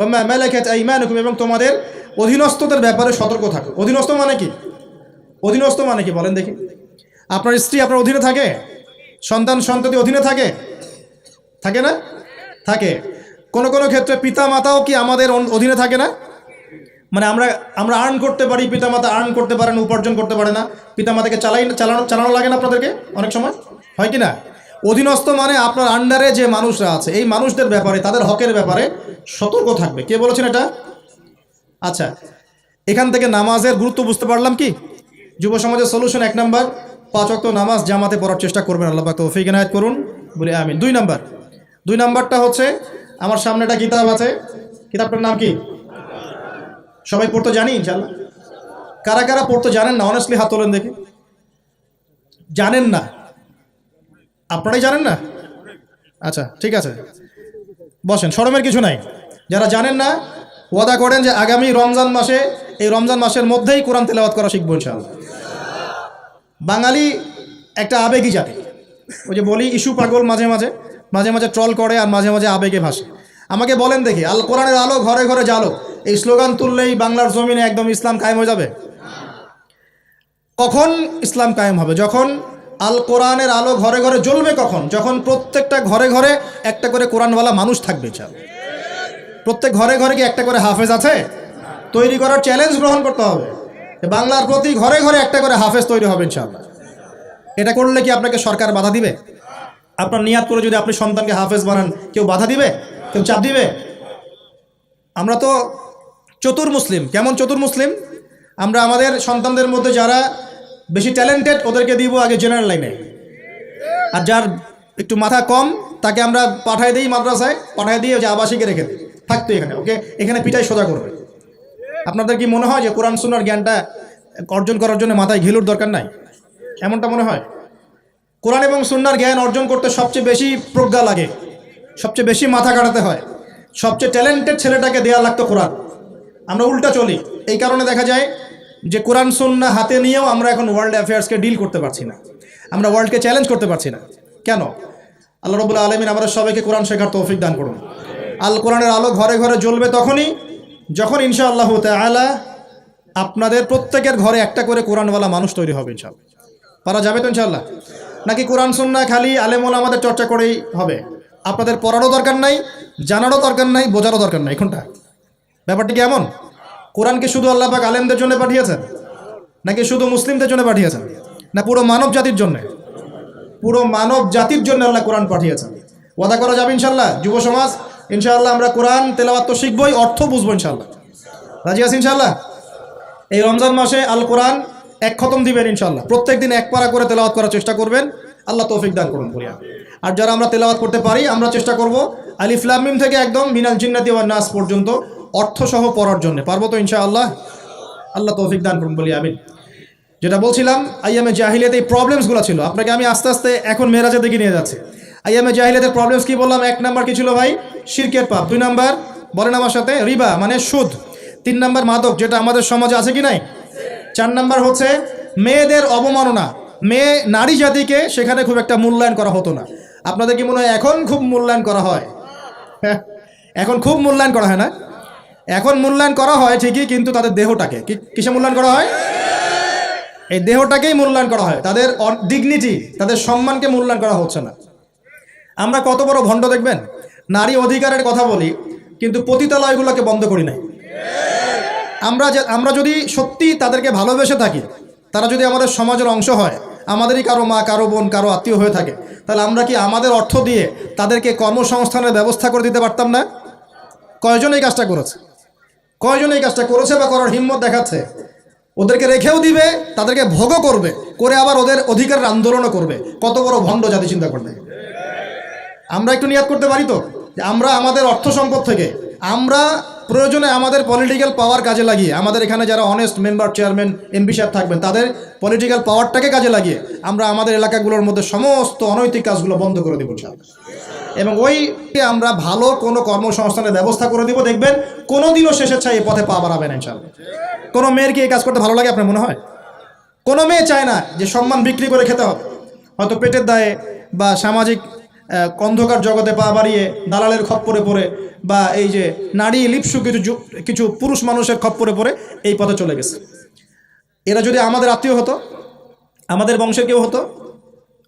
এবং তোমাদের অধীনস্থদের ব্যাপারে সতর্ক থাকো। অধীনস্থ মানে কি? অধীনস্থ মানে কি? বলেন দেখি। আপনার স্ত্রী আপনার অধীনে থাকে? সন্তান, সন্ততি অধীনে থাকে? থাকে না? থাকে। কোনো কোনো ক্ষেত্রে পিতা মাতাও কি আমাদের অধীনে থাকে না? মানে আমরা আমরা আর্ন করতে পারি, পিতামাতা আর্ন করতে পারেন, উপার্জন করতে পারে না। পিতামাতাকে চালাই চালানো চালানো লাগে না আপনাদেরকে অনেক সময়? হয় কি না? অধীনস্থ মানে আপনার আন্ডারে যে মানুষরা আছে, এই মানুষদের ব্যাপারে, তাদের হকের ব্যাপারে সতর্ক থাকবে। কে বলেছেন এটা? আচ্ছা এখান থেকে নামাজের গুরুত্ব বুঝতে পারলাম কি? যুব সমাজের সলিউশন এক নাম্বার পাঁচ অক্ত নামাজ জামাতে পড়ার চেষ্টা করবেন, আল্লাহ তৌফিক এনায়েত করুন। বলে আমিন। দুই নাম্বার দুই নাম্বারটা হচ্ছে, আমার সামনে একটা কিতাব আছে, কিতাবটার নাম কি? সবাই পড়তে জানি ইনশাল্লাহ কারা কারা পড়তে জানেন না? অনেস্টলি হাত তোলেন দেখি। জানেন না। আপনারাই জানেন না? আচ্ছা ঠিক আছে। বসেন শরমের কিছু নাই। যারা জানেন না, ওয়াদা করেন যে আগামী রমজান মাসে, এই রমজান মাসের মধ্যেই কোরআন তেলাওয়াত করা শিখব ইনশাআল্লাহ। বাঙালি একটা আবেগই জাতি। ওই যে বলি ইস্যু পাগল মাঝে মাঝে মাঝে মাঝে ট্রল করে আর মাঝে মাঝে আবেগে ভাসে। আমাকে বলেন দেখি, আল কোরআনের আলো ঘরে ঘরে জালো এই স্লোগান তুললেই বাংলার জমিনে একদম ইসলাম কায়েম হয়ে যাবে? কখন ইসলাম কায়েম হবে? যখন আল কোরআনের আলো ঘরে ঘরে জ্বলবে কখন? যখন প্রত্যেকটা ঘরে ঘরে একটা করে কোরআনওয়ালা মানুষ থাকবে চাল প্রত্যেক ঘরে ঘরে কি একটা করে হাফেজ আছে? তৈরি করার চ্যালেঞ্জ গ্রহণ করতে হবে। বাংলার প্রতি ঘরে ঘরে একটা করে হাফেজ তৈরি হবে, ইনশাআল্লাহ। এটা করলে কি আপনাকে সরকার বাধা দিবে? আপনার নিয়াত করে যদি আপনি সন্তানকে হাফেজ বানান, কেউ বাধা দিবে? কেউ চাপ দিবে? আমরা তো চতুর মুসলিম। কেমন চতুর মুসলিম? আমরা আমাদের সন্তানদের মধ্যে যারা বেশি ট্যালেন্টেড ওদেরকে দিব আগে জেনারেল লাইনে আর যার একটু মাথা কম, তাকে আমরা পাঠাই দিই মাদ্রাসায় পাঠাই দিয়ে যে আবাসিকে রেখে দিই। থাকতো এখানে ওকে এখানে পিঠাই সোজা করবে। আপনাদের কি মনে হয় যে কোরআন সুনার জ্ঞানটা অর্জন করার জন্য মাথায় ঘিলুর দরকার নাই? এমনটা মনে হয়? কোরআন এবং সুন্নার জ্ঞান অর্জন করতে সবচেয়ে বেশি প্রজ্ঞা লাগে, সবচেয়ে বেশি মাথা কাটাতে হয়। সবচেয়ে ট্যালেন্টেড ছেলেটাকে দেওয়া লাগতো কোরআন। আমরা উল্টা চলি, এই কারণে দেখা যায় যে কোরআন, সুন্না হাতে নিয়েও আমরা এখন ওয়ার্ল্ড অ্যাফেয়ার্সকে ডিল করতে পারছি না। আমরা ওয়ার্ল্ডকে চ্যালেঞ্জ করতে পারছি না। কেন? আল্লাহ রবুল্লা আলমিন আমরা সবাইকে কোরআন শেখার তৌফিক দান করুন। আল কোরআনের আলো ঘরে ঘরে জ্বলবে তখনই, যখন ইনশা আল্লাহ তালা আপনাদের প্রত্যেকের ঘরে একটা করে কোরআনওয়ালা মানুষ তৈরি হবে ইনশাল্লাহ পারা যাবে তো ইনশাল্লাহ নাকি কোরআন, সুন্না খালি আলেমুল আমাদের চর্চা করেই হবে? আপনাদের পড়ারও দরকার নাই, জানারও দরকার নাই, বোঝারও দরকার নাই। কোনটা? ব্যাপারটি কি এমন? কোরআনকে শুধু আল্লাহ পাক আলেমদের জন্য পাঠিয়েছেন নাকি শুধু মুসলিমদের জন্য পাঠিয়েছেন না, পুরো মানব জাতির জন্য? পুরো মানব জাতির জন্য আল্লাহ কোরআন পাঠিয়েছেন ওয়াদা করা যাবে ইনশাল্লাহ যুব সমাজ, ইনশাআল্লাহ আমরা কোরআন তেলাওয়াত তো শিখবই, অর্থ বুঝব ইনশাল্লাহ রাজি আছি ইনশাল্লাহ এই রমজান মাসে আল কোরআন এক খতম দিবেন ইনশাল্লাহ প্রত্যেক দিন এক পারা করে তেলাওয়াত করার চেষ্টা করবেন। আল্লাহ তৌফিক দান করুন করিয়া আর যারা আমরা তেলাওয়াত করতে পারি, আমরা চেষ্টা করব আলিফলামিম থেকে একদম মিনাল জিন্নাতি ওয়ান নাস পর্যন্ত অর্থসহ পড়ার জন্য। পারব তো ইনশাআল্লাহ? আল্লাহ তৌফিক দান করুন বলি আমিন। যেটা বলছিলাম আইএমএ জাহিলিয়াতে এই প্রবলেমসগুলো ছিল। আপনাকে আমি আস্তে আস্তে এখন মেরাজের দিকে নিয়ে যাচ্ছি। আইএমএ জাহিলিয়াতের প্রবলেমস কি বললাম? এক নাম্বার কি ছিল ভাই? শিরকের পাপ। দুই নাম্বার বলেন আমার সাথে রিবা মানে সুদ। তিন নাম্বার মাদক যেটা আমাদের সমাজে আছে কি নাই? চার নাম্বার হচ্ছে মেয়েদের অবমাননা। মেয়ে নারী জাতিকে সেখানে খুব একটা মূল্যায়ন করা হতো না। আপনাদের কি মনে হয় এখন খুব মূল্যায়ন করা হয়? হ্যাঁ, এখন খুব মূল্যায়ন করা হয় না? এখন মূল্যায়ন করা হয় ঠিকই, কিন্তু তাদের দেহটাকে। কিসে মূল্যায়ন করা হয়? এই দেহটাকেই মূল্যায়ন করা হয়। তাদের ডিগনিটি তাদের সম্মানকে মূল্যায়ন করা হচ্ছে না। আমরা কত বড় ভণ্ড দেখবেন? নারী অধিকারের কথা বলি, কিন্তু পতিতালয়গুলোকে বন্ধ করি নাই। আমরা যে আমরা যদি সত্যি তাদেরকে ভালোবেসে থাকি, তারা যদি আমাদের সমাজের অংশ হয়, আমাদেরই কারও মা, কারও বোন, কারও আত্মীয় হয়ে থাকে, তাহলে আমরা কি আমাদের অর্থ দিয়ে তাদেরকে কর্মসংস্থানের ব্যবস্থা করে দিতে পারতাম না? কয়জন এই কাজটা করেছে? কয়জন এই কাজটা করেছে বা করার হিম্মত দেখাচ্ছে? ওদেরকে রেখেও দিবে, তাদেরকে ভোগও করবে, করে আবার ওদের অধিকারের আন্দোলনও করবে। কত বড় ভণ্ড জাতি চিন্তা করবে। আমরা একটু নিয়াদ করতে পারি তো? যে আমরা আমাদের অর্থ সম্পদ থেকে, আমরা প্রয়োজনে আমাদের পলিটিক্যাল পাওয়ার কাজে লাগিয়ে, আমাদের এখানে যারা অনেস্ট মেম্বার চেয়ারম্যান এমপি সাহেব থাকবেন, তাদের পলিটিক্যাল পাওয়ারটাকে কাজে লাগিয়ে, আমরা আমাদের এলাকাগুলোর মধ্যে সমস্ত অনৈতিক কাজগুলো বন্ধ করে দেবো, ইনশাআল্লাহ। এবং ওই আমরা ভালো কোনো কর্মসংস্থানের ব্যবস্থা করে দিব, দেখবেন কোনোদিনও ছাই এই পথে পা বাড়াবে না ইনশাল্লাহ। কোনো মেয়ের কি এই কাজ করতে ভালো লাগে আপনার মনে হয়? কোনো মেয়ে চায় না যে সম্মান বিক্রি করে খেতে হবে। হয়তো পেটের দায়ে বা সামাজিক অন্ধকার জগতে পা বাড়িয়ে দালালের খপ্পরে পড়ে বা এই যে নারী লিপসু কিছু কিছু পুরুষ মানুষের খপ্পরে পড়ে এই পথে চলে গেছে। এরা যদি আমাদের আত্মীয় হতো, আমাদের বংশের কেউ হতো,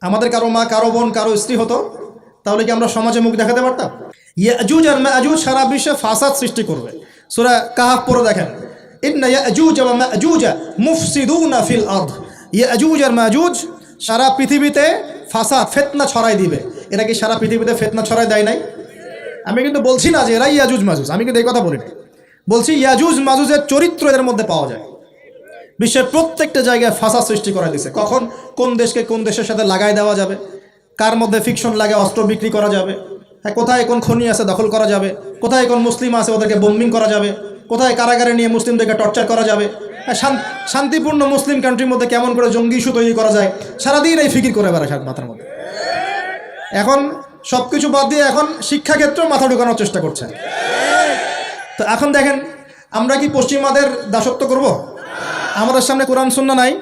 আমাদের কারও মা, কারও বোন, কারও স্ত্রী হতো তাহলে কি আমরা সমাজে মুখ দেখাতে পারতাম? ইয়াজুজ আর মাজুজ সারা বিশ্বে ফাসাদ সৃষ্টি করবে। সূরা কাহাফ পরে দেখেন। ইন্না ইয়াজুজ ওয়া মাজুজ মুফসিদুনা ফিল আরদ। ইয়াজুজ আর মাজুজ সারা পৃথিবীতে ফাসাদ, ফিতনা ছড়াই দিবে। এরা কি সারা পৃথিবীতে ফেতনা ছড়াই দেয় নাই? আমি কিন্তু বলছি না যে এরা ইয়াজুজ, মাজুজ। আমি কিন্তু এই কথা বলি বলছি ইয়াজুজ, মাজুজের চরিত্র এদের মধ্যে পাওয়া যায়। বিশ্বের প্রত্যেকটা জায়গায় ফাঁসা সৃষ্টি করা দিছে। কখন কোন দেশকে কোন দেশের সাথে লাগাই দেওয়া যাবে? কার মধ্যে ফিকশন লাগে অস্ত্র বিক্রি করা যাবে? হ্যাঁ কোথায় কোন খনি আছে দখল করা যাবে? কোথায় কোন মুসলিম আছে ওদেরকে বোম্বিং করা যাবে? কোথায় কারাগারে নিয়ে মুসলিমদেরকে টর্চার করা যাবে? হ্যাঁ, শান- শান্তিপূর্ণ মুসলিম কান্ট্রির মধ্যে কেমন করে জঙ্গি ইস্যু তৈরি করা যায়? সারাদিন এই ফিকির করে বেড়ায় মাথার মধ্যে। এখন সব কিছু বাদ দিয়ে এখন শিক্ষাক্ষেত্রেও মাথা ঢোকানোর চেষ্টা করছে। তো এখন দেখেন আমরা কি পশ্চিমাদের দাসত্ব করব? আমাদের সামনে কোরআন শূন্য নাই।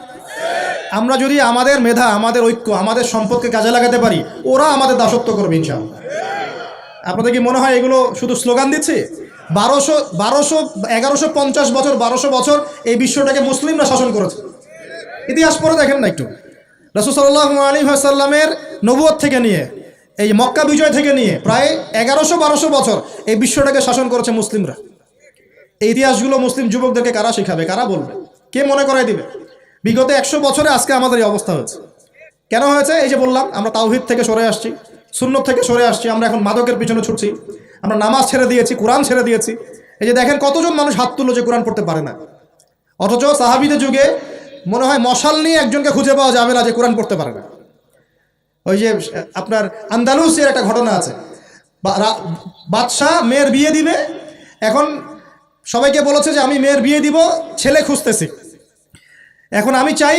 আমরা যদি আমাদের মেধা, আমাদের ঐক্য, আমাদের সম্পদকে কাজে লাগাতে পারি, ওরা আমাদের দাসত্ব করবে ইনশাআল্লাহ। আপনাদের কি মনে হয় এগুলো শুধু স্লোগান দিচ্ছে? বারোশো বারোশো, এগারোশো পঞ্চাশ বছর, বারোশো বছর এই বিশ্বটাকে মুসলিমরা শাসন করেছে। ইতিহাস পরে দেখেন না একটু। রসুসাল্লাহ আলী সাল্লামের নবুয়ত থেকে নিয়ে, এই মক্কা বিজয় থেকে নিয়ে প্রায় এগারোশো, বারোশো বছর এই বিশ্বটাকে শাসন করেছে মুসলিমরা। এই ইতিহাসগুলো মুসলিম যুবকদেরকে কারা শেখাবে, কারা বলবে? কে মনে করাই দিবে? বিগত একশো বছরে আজকে আমাদের এই অবস্থা হয়েছে। কেন হয়েছে? এই যে বললাম, আমরা তাওহিদ থেকে সরে আসছি, সুন্নত থেকে সরে আসছি, আমরা এখন মাদকের পিছনে ছুটছি, আমরা নামাজ ছেড়ে দিয়েছি, কোরআন ছেড়ে দিয়েছি। এই যে দেখেন, কতজন মানুষ হাত তুললো যে কোরআন পড়তে পারে না। অথচ সাহাবিদের যুগে মনে হয় মশাল নিয়ে একজনকে খুঁজে পাওয়া যাবে না যে কোরআন পড়তে পারে না। ওই যে, আপনার আন্দালুসের একটা ঘটনা আছে। বাদশাহ মেয়ের বিয়ে দিবে, এখন সবাইকে বলেছে যে আমি মেয়ের বিয়ে দিব, ছেলে খুঁজতেছি। এখন আমি চাই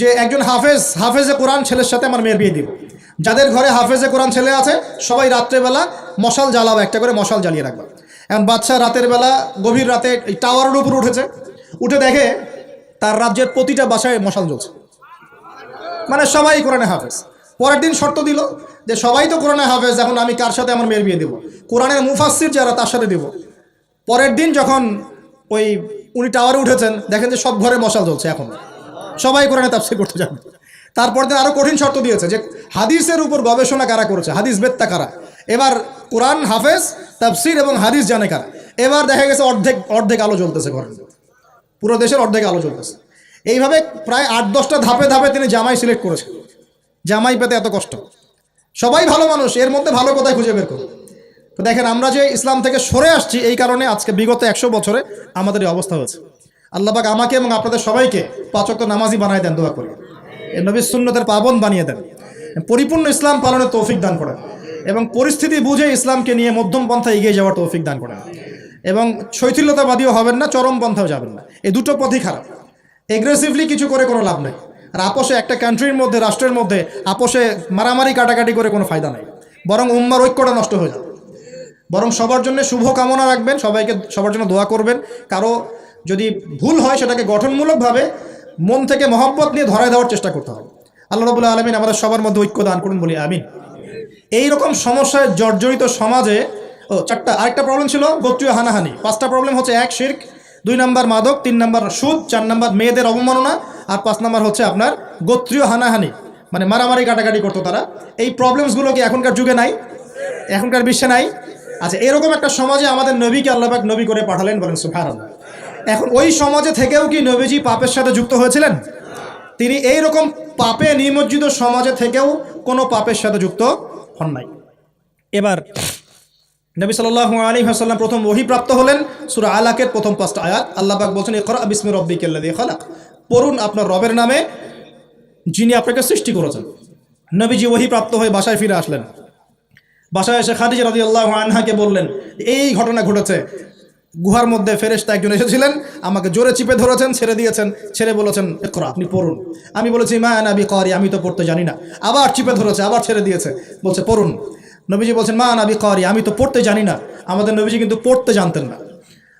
যে একজন হাফেজ, হাফেজে কোরআন ছেলের সাথে আমার মেয়ের বিয়ে দিব যাদের ঘরে হাফেজে কোরআন ছেলে আছে, সবাই রাত্রেবেলা মশাল জ্বালাবে একটা করে মশাল জ্বালিয়ে রাখবে। এখন বাচ্চা রাতের বেলা, গভীর রাতে এই টাওয়ারের উপর উঠেছে। উঠে দেখে তার রাজ্যের প্রতিটা বাসায় মশাল জ্বলছে। মানে সবাই কোরআনে হাফেজ। পরের দিন শর্ত দিল যে সবাই তো কোরআনে হাফেজ, এখন আমি কার সাথে আমার মেয়ের বিয়ে দেবো? কোরআনের মুফাসির যারা, তার সাথে দেবো। পরের দিন যখন ওই উনি টাওয়ারে উঠেছেন, দেখেন যে সব ঘরে মশাল জ্বলছে এখন। সবাই কোরআনে তাফসির করতে যাবে। তারপর দিন আরও কঠিন শর্ত দিয়েছে যে হাদিসের উপর গবেষণা কারা করেছে, হাদিস বেত্তা কারা? এবার কোরআন হাফেজ, তাফসির এবং হাদিস জানে কারা? এবার দেখা গেছে অর্ধেক অর্ধেক আলো জ্বলতেছে ঘরে পুরো দেশের অর্ধেক আলো চলতেছে এইভাবে প্রায় আট, দশটা ধাপে ধাপে তিনি জামাই সিলেক্ট করেছেন। জামাই পেতে এত কষ্ট। সবাই ভালো মানুষ, এর মধ্যে ভালো কোথায় খুঁজে বের করুন তো দেখেন, আমরা যে ইসলাম থেকে সরে আসছি, এই কারণে আজকে বিগত একশো বছরে আমাদের এই অবস্থা হয়েছে। আল্লাহবাক আমাকে এবং আপনাদের সবাইকে পাচক নামাজি বানায় দেন, দোয়া করি। এ নবীর সুন্নতের পাবন বানিয়ে দেন। পরিপূর্ণ ইসলাম পালনের তৌফিক দান করেন এবং পরিস্থিতি বুঝে ইসলামকে নিয়ে মধ্যম পন্থা এগিয়ে যাওয়ার তৌফিক দান করেন। এবং শৈথিল্যতাবাদীও হবেন না, চরম পন্থাও যাবেন না। এই দুটো পথই খারাপ। এগ্রেসিভলি কিছু করে কোনো লাভ নেই। আর আপোষে একটা কান্ট্রির মধ্যে, রাষ্ট্রের মধ্যে আপোষে মারামারি, কাটাকাটি করে কোনো ফায়দা নেই। বরং উম্মার ঐক্যটা নষ্ট হয়ে যাবে। বরং সবার জন্য শুভ কামনা রাখবেন, সবাইকে সবার জন্য দোয়া করবেন। কারও যদি ভুল হয় সেটাকে গঠনমূলকভাবে মন থেকে মহব্বত নিয়ে ধরায় দেওয়ার চেষ্টা করতে হবে। আল্লাহ রবুল্লা আলমিন আমাদের সবার মধ্যে ঐক্য দান করুন বলি আমিন। এই রকম সমস্যায় জর্জরিত সমাজে, ও, চারটা, আরেকটা প্রবলেম ছিল গোত্রীয় হানাহানি। পাঁচটা প্রবলেম হচ্ছে এক, শির্ক, দুই নাম্বার মাদক, তিন নম্বর সুদ, চার নাম্বার মেয়েদের অবমাননা, আর পাঁচ নাম্বার হচ্ছে আপনার গোত্রীয় হানাহানি। মানে মারামারি, কাটাকাটি করতো তারা। এই প্রবলেমসগুলো কি এখনকার যুগে নাই? এখনকার বিশ্বে নাই? আচ্ছা এরকম একটা সমাজে আমাদের নবীকে আল্লাহবাক নবী করে পাঠালেন বলেন সুফার এখন ওই সমাজে থেকেও কি নবীজি পাপের সাথে যুক্ত হয়েছিলেন? তিনি এই রকম পাপে নিমজ্জিত সমাজে থেকেও কোনো পাপের সাথে যুক্ত হন নাই। এবার নবী সাল্লাহ আলী হাসাল্লাম প্রথম ওহিপ্রাপ্ত হলেন, সুরা আলাকের প্রথম পাঁচটা আয়াত। আল্লাহবাক বলছেন, ইকরা বিসমি রব্বি কেল্লাদি খালাক। পড়ুন আপনার রবের নামে যিনি আপনাকে সৃষ্টি করেছেন। নবীজি ওহিপ্রাপ্ত হয়ে বাসায় ফিরে আসলেন। বাসায় এসে খাদিজা রাদি আল্লাহ আনহাকে বললেন, এই ঘটনা ঘটেছে। গুহার মধ্যে ফেরেশতা একজন এসেছিলেন, আমাকে জোরে চিপে ধরেছেন, ছেড়ে দিয়েছেন। ছেড়ে বলেছেন একরা আপনি পড়ুন। আমি বলেছি, মা নাবি করি আমি তো পড়তে জানি না। আবার চিপে ধরেছে, আবার ছেড়ে দিয়েছে। বলছে, পড়ুন। নবীজি বলছেন, মা নাবি করি আমি তো পড়তে জানি না। আমাদের নবীজি কিন্তু পড়তে জানতেন না।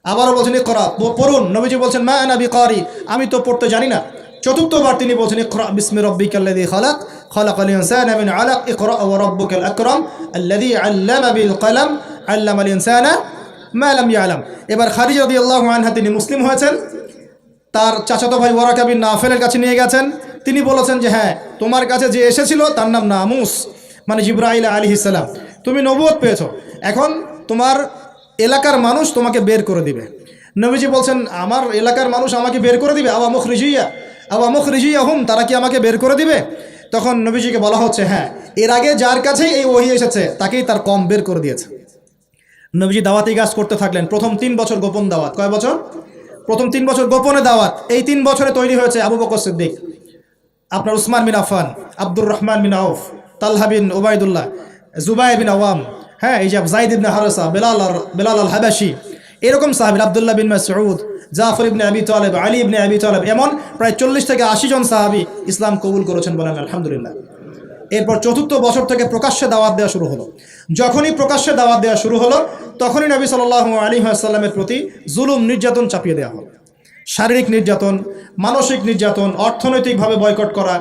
আবারও বলছেন, ইকরা প- পড়ুন। নবীজি বলছেন, মা নাবি করি আমি তো পড়তে জানি না। চতুর্থবার তিনি বলছেন, ইকরা বিসমি রব্বিকাল্লাযী খালাক। খালাকাল ইনসানা মিন আলাক। ইকরা ওয়া রাব্বুকাল আকরাম। আল্লাযী আল্লামা বিল কলম। আল্লামাল ইনসানা মা লাম ইয়ালাম। এবার খাদিজা রাদিয়াল্লাহু আনহা, তিনি মুসলিম হয়েছেন। তার চাচাতো ভাই ওয়ারাকা বিন নাফিলের কাছে নিয়ে গেছেন। তিনি বলেছেন যে হ্যাঁ তোমার কাছে যে এসেছিল, তার নাম নামুস। মানে জিব্রাইল আলী ইসালাম তুমি নবুয়ত পেয়েছ। এখন তোমার এলাকার মানুষ তোমাকে বের করে দিবে। নবীজি বলছেন, আমার এলাকার মানুষ আমাকে বের করে দিবে? আবা মুখ রিজুইয়া আবা মুখ রিজিয়া হুম তারা কি আমাকে বের করে দিবে? তখন নবীজিকে বলা হচ্ছে হ্যাঁ এর আগে যার কাছেই এই ওহি এসেছে, তাকেই তার কম বের করে দিয়েছে। নবীজি দাওয়াতি কাজ করতে থাকলেন। প্রথম তিন বছর গোপন দাওয়াত। কয় বছর? প্রথম তিন বছর গোপনে দাওয়াত। এই তিন বছরে তৈরি হয়েছে আবু বকর সিদ্দিক, আপনার উসমান বিন আফান আব্দুর রহমান বিন আউফ, তালহা বিন ওবায়দুল্লাহ জুবাই বিন আওয়াম হ্যাঁ এই যে জাইদ ইবনে হারসা, বেলাল বেলাল আল হাবাসি এরকম সাহাবির, আবদুল্লাহ বিন মাসউদ জাফর ইবনে আবি তালেব, আলী ইবনে আবি তালেব এমন প্রায় চল্লিশ থেকে আশি জন সাহাবি ইসলাম কবুল করেছেন বলেন আলহামদুলিল্লাহ। এরপর চতুর্থ বছর থেকে প্রকাশ্যে দাওয়াত দেওয়া শুরু হলো। যখনই প্রকাশ্যে দাওয়াত দেওয়া শুরু হলো, তখনই নবী সাল্লাহ আলী আসাল্লামের প্রতি জুলুম নির্যাতন চাপিয়ে দেওয়া হলো শারীরিক নির্যাতন, মানসিক নির্যাতন, অর্থনৈতিকভাবে বয়কট করা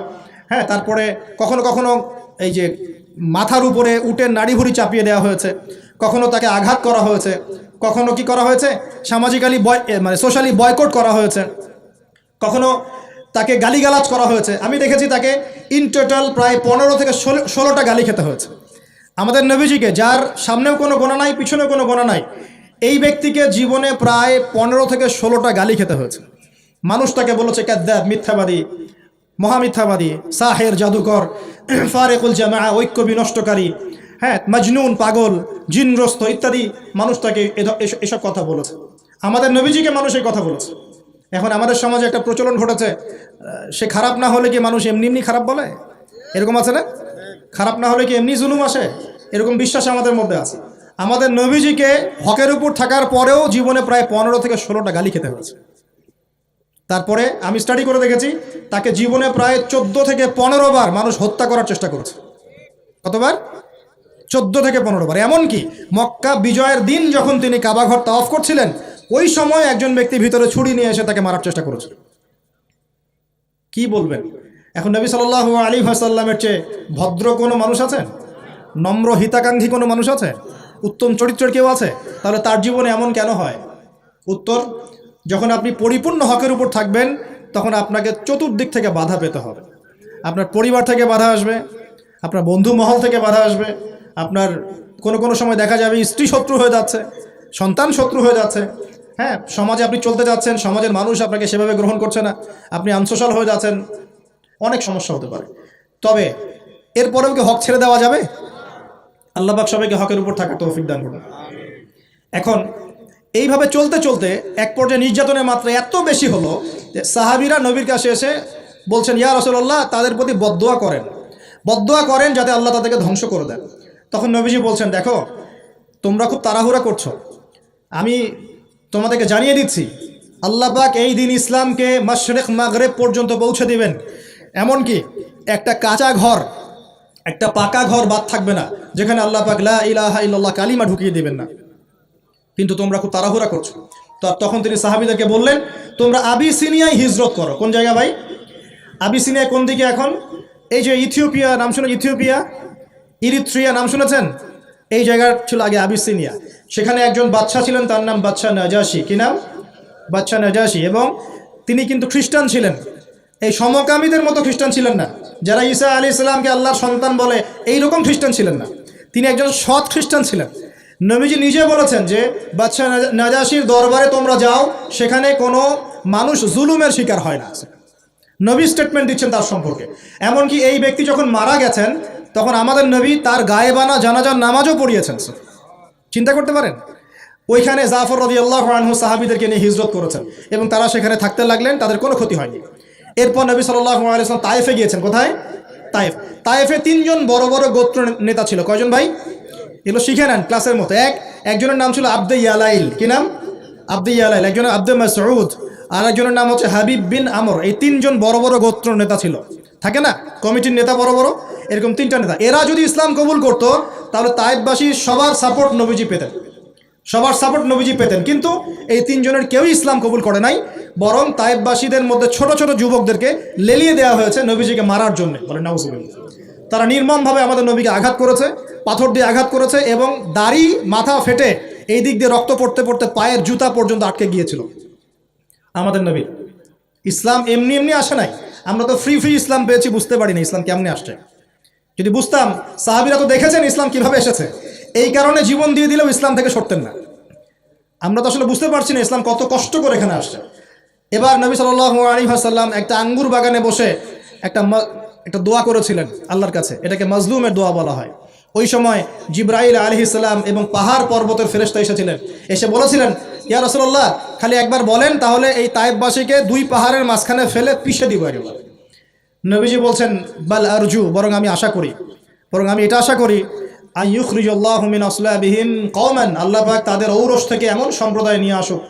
হ্যাঁ তারপরে কখনো কখনো এই যে মাথার উপরে উটের নাড়ি ভুড়ি চাপিয়ে দেওয়া হয়েছে, কখনো তাকে আঘাত করা হয়েছে কখনো কি করা হয়েছে? সামাজিক্যালি বয় মানে সোশ্যালি বয়কট করা হয়েছে। কখনো তাকে গালিগালাজ করা হয়েছে? আমি দেখেছি তাকে ইন টোটাল প্রায় পনেরো থেকে ষোলো, ষোলোটা গালি খেতে হয়েছে। আমাদের নবীজিকে, যার সামনেও কোনো গোনা নাই, পিছনেও কোনো গোনা নাই, এই ব্যক্তিকে জীবনে প্রায় পনেরো থেকে ষোলোটা গালি খেতে হয়েছে। মানুষ তাকে বলেছে ক্যাদ্দাব মিথ্যাবাদী, মহামিথ্যাবাদী, সাহের, জাদুকর, ফারেকুল জামা ঐক্য বিনষ্টকারী হ্যাঁ মজনুন, পাগল, জিনগ্রস্ত ইত্যাদি মানুষ তাকে এসব কথা বলেছে। আমাদের নবীজিকে মানুষ এই কথা বলেছে। এখন আমাদের সমাজে একটা প্রচলন ঘটেছে সে খারাপ না হলে কি মানুষ এমনি এমনি খারাপ বলে? এরকম আছে না? খারাপ না হলে কি এমনি জুলুম আসে? এরকম বিশ্বাস আমাদের মধ্যে আছে। আমাদের নবীজিকে হকের উপর থাকার পরেও জীবনে প্রায় পনেরো থেকে ষোলোটা গালি খেতে হয়েছে। তারপরে আমি স্টাডি করে দেখেছি, তাকে জীবনে প্রায় চোদ্দ থেকে পনেরো বার মানুষ হত্যা করার চেষ্টা করেছে। কতবার? চোদ্দ থেকে পনেরো বার। এমনকি মক্কা বিজয়ের দিন যখন তিনি কাবাঘর অফ করছিলেন, ওই সময় একজন ব্যক্তি ভিতরে ছুরি নিয়ে এসে তাকে মারার চেষ্টা করেছিল। কি বলবেন? এখন নবী সাল আলী হাসাল্লামের চেয়ে ভদ্র কোনো মানুষ আছে? নম্র হিতাকাঙ্ক্ষী কোনো মানুষ আছে? উত্তম চরিত্রের কেউ আছে? তাহলে তার জীবনে এমন কেন হয়? উত্তর, যখন আপনি পরিপূর্ণ হকের উপর থাকবেন, তখন আপনাকে চতুর্দিক থেকে বাধা পেতে হবে। আপনার পরিবার থেকে বাধা আসবে, আপনার বন্ধু মহল থেকে বাধা আসবে আপনার কোনো কোনো সময় দেখা যাবে স্ত্রী শত্রু হয়ে যাচ্ছে, সন্তান শত্রু হয়ে যাচ্ছে। হ্যাঁ সমাজে আপনি চলতে যাচ্ছেন, সমাজের মানুষ আপনাকে সেভাবে গ্রহণ করছে না, আপনি আনসোশাল হয়ে যাচ্ছেন, অনেক সমস্যা হতে পারে। তবে এরপরেও কি হক ছেড়ে দেওয়া যাবে? আল্লাহবাক সবাইকে হকের উপর থাকার তৌফিক দান করুন। এখন, এইভাবে চলতে চলতে এক পর্যায়ে নির্যাতনের মাত্রা এত বেশি হলো যে সাহাবিরা নবীর কাছে এসে বলছেন, ইয়া রসল্লাহ তাদের প্রতি বদোয়া করেন। বদোয়া করেন যাতে আল্লাহ তাদেরকে ধ্বংস করে দেন। তখন নবীজি বলছেন, দেখো, তোমরা খুব তাড়াহুড়া করছ। আমি তোমাদেরকে জানিয়ে দিচ্ছি, আল্লাহ পাক এই দিন ইসলামকে মাশরেক মাগরেব পর্যন্ত পৌঁছে দিবেন। এমনকি একটা কাঁচা ঘর, একটা পাকা ঘর বাদ থাকবে না, যেখানে আল্লাহ পাক লা ইলাহা ইল্লাল্লাহ কালিমা ঢুকিয়ে দিবেন না। কিন্তু তোমরা খুব তাড়াহুড়া করছ। তো তখন তিনি সাহাবিদেরকে বললেন, তোমরা আবিসিনিয়ায় হিজরত করো। কোন জায়গা ভাই? আবিসিনিয়া কোন দিকে এখন? এই যে ইথিওপিয়া, নাম শুনে ইথিওপিয়া? ইরিথ্রিয়া নাম শুনেছেন? এই জায়গার ছিল আগে আবিসিনিয়া। সেখানে একজন বাচ্চা ছিলেন, তার নাম বাচ্চা নাজাসি। কি নাম? বাচ্চা নাজাসি। এবং তিনি কিন্তু খ্রিস্টান ছিলেন। এই সমকামীদের মতো খ্রিস্টান ছিলেন না। যারা ঈসা আলী ইসলামকে আল্লাহর সন্তান বলে এই রকম খ্রিস্টান ছিলেন না। তিনি একজন সৎ খ্রিস্টান ছিলেন। নবীজি নিজে বলেছেন যে বাচ্চা নাজা- নাজাসির দরবারে তোমরা যাও, সেখানে কোনো মানুষ জুলুমের শিকার হয় না। নবী স্টেটমেন্ট দিচ্ছেন তার সম্পর্কে। এমনকি এই ব্যক্তি যখন মারা গেছেন তখন আমাদের নবী তার গায়েবানা জানাজার নামাজও পড়িয়েছেন চিন্তা করতে পারেন? ওইখানে জাফর রদি আল্লাহ আনহু সাহাবিদেরকে নিয়ে হিজরত করেছেন এবং তারা সেখানে থাকতে লাগলেন, তাদের কোনো ক্ষতি হয়নি। এরপর নবী সাল্লাহ আলিয়াল্লাম তায়েফে গিয়েছেন, কোথায়? তায়েফ। তায়েফে তিনজন বড় বড় গোত্র নেতা ছিল। কয়জন ভাই? এগুলো শিখে নেন ক্লাসের মতো। এক, একজনের নাম ছিল আব্দে ইয়ালাইল। কি নাম? আব্দে ইয়ালাইল। একজনের আব্দে মাসউদ। আর একজনের নাম হচ্ছে হাবিব বিন আমর। এই তিনজন বড় বড় গোত্র নেতা ছিল। থাকে না? কমিটির নেতা বড় বড়, এরকম তিনটা নেতা। এরা যদি ইসলাম কবুল করতো, তাহলে তায়েফবাসী সবার সাপোর্ট নবীজি পেতেন। সবার সাপোর্ট নবীজি পেতেন। কিন্তু এই তিনজনের কেউই ইসলাম কবুল করে নাই, বরং তায়েববাসীদের মধ্যে ছোট ছোট যুবকদেরকে লেলিয়ে দেওয়া হয়েছে নবীজিকে মারার জন্য। বলে, নাউজুবিল্লাহ। তারা নির্মমভাবে আমাদের নবীকে আঘাত করেছে, পাথর দিয়ে আঘাত করেছে এবং দাড়ি, মাথা ফেটে এই দিক দিয়ে রক্ত পড়তে পড়তে পায়ের জুতা পর্যন্ত আটকে গিয়েছিল। আমাদের নবী, ইসলাম এমনি এমনি আসে নাই। আমরা তো ফ্রি ফ্রি ইসলাম পেয়েছি, বুঝতে পারি না ইসলাম কেমনে আসছে। যদি বুঝতাম, সাহাবিরা তো দেখেছেন ইসলাম কীভাবে এসেছে। এই কারণে জীবন দিয়ে দিলেও ইসলাম থেকে সরতেন না। আমরা তো আসলে বুঝতে পারছি না ইসলাম কত কষ্ট করে এখানে আসছে। এবার নবী সাল্লাহ আলী একটা আঙ্গুর বাগানে বসে একটা একটা দোয়া করেছিলেন আল্লাহর কাছে। এটাকে মজলুমের দোয়া বলা হয়। ওই সময় জিব্রাইল আলী ইসলাম এবং পাহাড় পর্বতের ফেরেস্তা এসেছিলেন। এসে বলেছিলেন ইয়া রসল্লাহ খালি একবার বলেন, তাহলে এই তায়েববাসীকে দুই পাহাড়ের মাঝখানে ফেলে পিষে দিব একবার। নবীজি বলছেন, বাল আরজু বরং আমি আশা করি। বরং আমি এটা আশা করি আইয়ুখরিজুল্লাহমিন আসলাবিহিম কওমান আল্লাহ পাক তাদের ঔরস থেকে এমন সম্প্রদায় নিয়ে আসুক।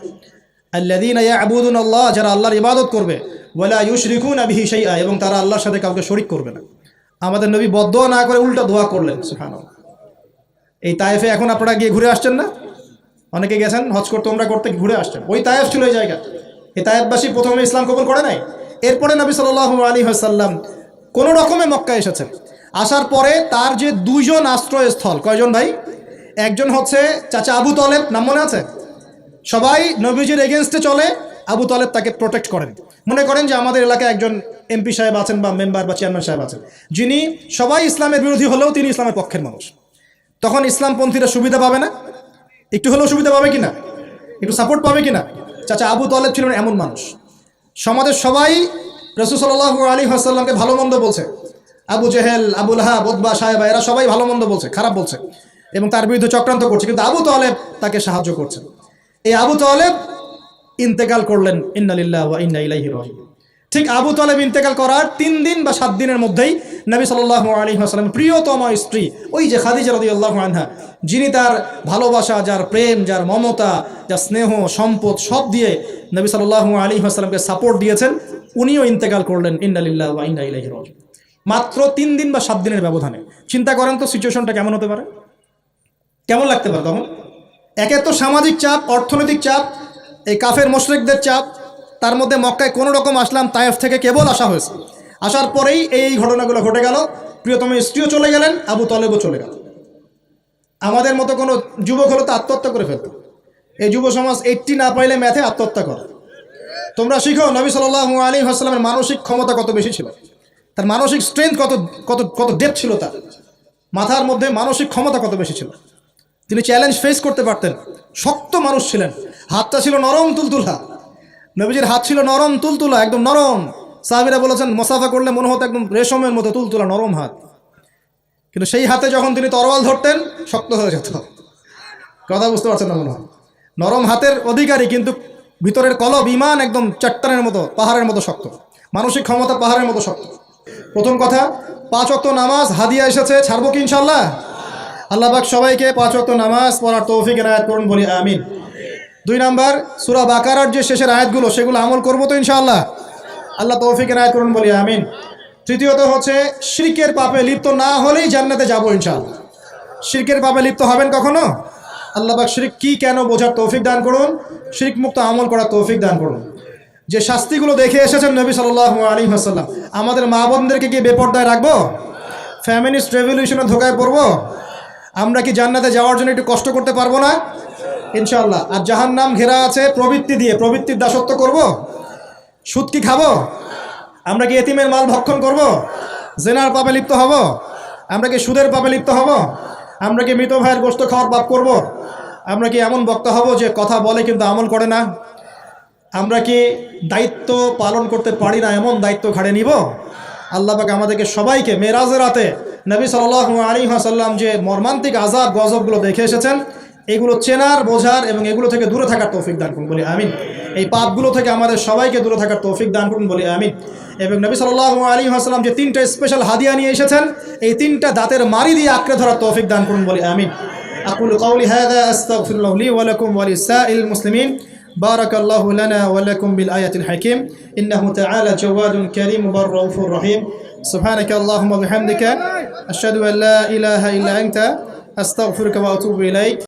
আল্লাদিন আবুদুন আল্লাহ যারা আল্লাহর ইবাদত করবে, ওয়ালা ইউশরিকুন বিহি শাইআ এবং তারা আল্লাহর সাথে কাউকে শরিক করবে না। আমাদের নবী বদদোয়া না করে উল্টা দোয়া করলেন, সুবহানাল্লাহ। এই তায়েফে এখন আপনারা গিয়ে ঘুরে আসছেন না? অনেকে গেছেন, হজ করতে তোমরা করতে ঘুরে আসছেন। ওই তায়েফ ছিল এই জায়গা এই তায়েফবাসী প্রথমে ইসলাম কবুল করে নাই। এরপরে নবী সাল্লাহ আলী হাসাল্লাম কোনো রকমে মক্কা এসেছেন। আসার পরে তার যে দুইজন আশ্রয়স্থল, কয়জন ভাই? একজন হচ্ছে চাচা আবু তলেব, নাম মনে আছে? সবাই নবীজির এগেনস্টে চলে, আবু তলেব তাকে প্রোটেক্ট করেন। মনে করেন যে আমাদের এলাকায় একজন এমপি সাহেব আছেন বা মেম্বার বা চেয়ারম্যান সাহেব আছেন। যিনি সবাই ইসলামের বিরোধী হলেও তিনি ইসলামের পক্ষের মানুষ। তখন ইসলামপন্থীরা সুবিধা পাবে না। একটু হলেও সুবিধা পাবে কিনা? একটু সাপোর্ট পাবে কিনা? চাচা আবু তলেব ছিলেন এমন মানুষ। সমাজের সবাই রসুল সাল্লাহ আলী হাসাল্লামকে ভালো মন্দ বলছে। আবু জেহেল আবুল হা বোধবা সাহেবা এরা সবাই ভালো মন্দ বলছে, খারাপ বলছে এবং তার বিরুদ্ধে চক্রান্ত করছে। কিন্তু আবু তলেব তাকে সাহায্য করছে। এই আবু তলেব ইন্তেকাল করলেন ইন্নালিল্লাহ ইন্না ইলাইহি রাজিউন। ঠিক আবু তালেব ইন্তেকাল করার তিন দিন বা সাত দিনের মধ্যেই নবী সাল্লাহ আলী হাসলাম প্রিয়তম স্ত্রী, ওই যে খাদিজা রদি আল্লাহ আনহা, যিনি তার ভালোবাসা, যার প্রেম, যার মমতা, যার স্নেহ, সম্পদ, সব দিয়ে নবী সাল্লাহ আলী হাসলামকে সাপোর্ট দিয়েছেন, উনিও ইন্তেকাল করলেন, ইন্নালিল্লাহ ওয়া ইন্না ইলাইহি মাত্র তিন দিন বা সাত দিনের ব্যবধানে। চিন্তা করেন তো সিচুয়েশনটা কেমন হতে পারে? কেমন লাগতে পারে তখন? একে তো সামাজিক চাপ, অর্থনৈতিক চাপ, এই কাফের মোশরেকদের চাপ তার মধ্যে মক্কায় কোনো রকম আসলাম তায়েফ থেকে কেবল আসা হয়েছে। আসার পরেই এই ঘটনাগুলো ঘটে গেল। প্রিয়তম স্ত্রীও চলে গেলেন, আবু তলেবও চলে গেল। আমাদের মতো কোনো যুবক হলো তো আত্মহত্যা করে ফেলতো। এই যুব সমাজ এইটটি না পাইলে ম্যাথে আত্মহত্যা করে। তোমরা শিখো, নবী সাল্লাহ আলী আসসালামের মানসিক ক্ষমতা কত বেশি ছিল? তার মানসিক স্ট্রেংথ কত কত কত ডেপ ছিল তার? মাথার মধ্যে মানসিক ক্ষমতা কত বেশি ছিল? তিনি চ্যালেঞ্জ ফেস করতে পারতেন। শক্ত মানুষ ছিলেন। হাতটা ছিল নরম তুলতুলা নবীজির হাত ছিল নরম, তুলতুলা, একদম নরম। সাহাবিরা বলেছেন, মোসাফা করলে মনে হতো একদম রেশমের মতো তুলতুলা, নরম হাত। কিন্তু সেই হাতে যখন তিনি তরোয়াল ধরতেন, শক্ত হয়ে যেত। কথা বুঝতে পারছেন না মনে হয়? নরম হাতের অধিকারী, কিন্তু ভিতরের কলব ইমান একদম চট্টানের মতো, পাহাড়ের মতো শক্ত। মানসিক ক্ষমতা পাহাড়ের মতো শক্ত। প্রথম কথা, পাঁচ অক্ত নামাজ, হাদিয়া এসেছে, ছাড়বো কি ইনশাল্লাহ আল্লাহবাক সবাইকে পাঁচ অক্ত নামাজ পড়ার তৌফিক এনায়াত করুন বলি, আমিন। দুই নাম্বার, সুরা বাকারার যে শেষের আয়াতগুলো, সেগুলো আমল করব তো ইনশাআল্লাহ। আল্লাহ তৌফিকের এনায়াত করুন, বলি আমিন। তৃতীয়ত হচ্ছে, শিরকের পাপে লিপ্ত না হলেই জান্নাতে যাব ইনশাআল্লাহ। শিরকের পাপে লিপ্ত হবেন কখনো? আল্লাহবাক শিরিক কি কেন বোঝার তৌফিক দান করুন? শিরিক মুক্ত আমল করার তৌফিক দান করুন। যে শাস্তিগুলো দেখে এসেছেন নবী সাল্লাহ আলী হাসাল্লাম আমাদের মা বোনদেরকে কি বেপর্দায় রাখব? ফ্যামিলিস্ট রেভলিউশনে ধোকায় পড়ব? আমরা কি জান্নাতে যাওয়ার জন্য একটু কষ্ট করতে পারব না? ইনশাল্লাহ আর জাহান নাম ঘেরা আছে প্রবৃত্তি দিয়ে। প্রবৃত্তির দাসত্ব করব? সুদ কি খাব? আমরা কি এতিমের মাল ভক্ষণ করব? জেনার পাপে লিপ্ত হব? আমরা কি সুদের পাপে লিপ্ত হব? আমরা কি মৃত ভাইয়ের গোস্ত খাওয়ার পাপ করব? আমরা কি এমন বক্তা হব যে কথা বলে কিন্তু আমল করে না? আমরা কি দায়িত্ব পালন করতে পারি না এমন দায়িত্ব ঘাড়ে নিব? আল্লাহ পাক আমাদেরকে সবাইকে মেরাজের রাতে নবী সাল আলী সাল্লাম যে মর্মান্তিক আজাব গজবগুলো দেখে এসেছেন। এগুলো চেনার বোঝার এবং এগুলো থেকে দূরে থাকার তৌফিক দান করুন বলি আমিন এই পাপগুলো থেকে আমাদের সবাইকে দূরে থাকার তৌফিক দান করুন বলি আমিন এবং নবী সাল্লাহ আলী হাসলাম যে তিনটা স্পেশাল হাদিয়া নিয়ে এসেছেন এই তিনটা দাঁতের মারি দিয়ে আঁকড়ে ধরার তৌফিক দান করুন বলি আমিন আকুল কৌলি হাদা আস্তাগফিরুল্লাহ লি ওয়া লাকুম ওয়া লিসাইল মুসলিমিন بارك الله لنا ولكم بالآية الحكيم إنه تعالى جواد كريم بر رؤوف رحيم سبحانك اللهم وبحمدك أشهد أن لا إله إلا أنت أستغفرك وأتوب إليك